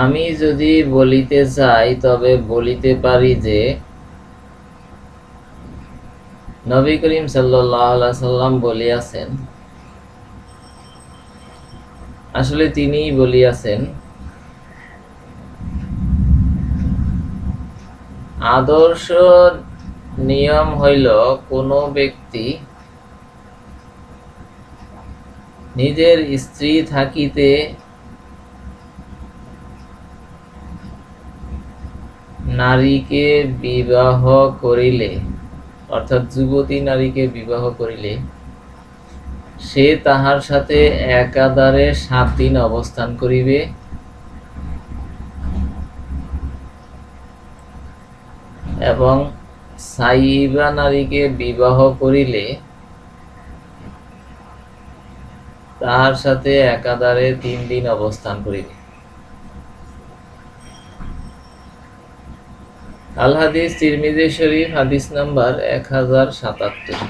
আমি যদি বলিতে চাই, তবে বলিতে পারি যে, নবী করিম সাল্লাহ সাল্লাম বলিয়াছেন, আসলে তিনিই বলিয়াছেন, আদর্শ নিয়ম হইল কোনো ব্যক্তি নিজের স্ত্রী থাকিতে নারীকে বিবাহ করিলে, অর্থাৎ যুবতী নারীকে বিবাহ করিলে, সে তাহার সাথে একাধারে সাত দিন অবস্থান করিবে। এবং সাইবা নারীকে বিবাহ করিলে, তাহার সাথে একাধারে তিন দিন অবস্থান করিবে। আল হাদিস তিরমিজি শরীফ হাদিস নাম্বার এক হাজার সাতাত্তর।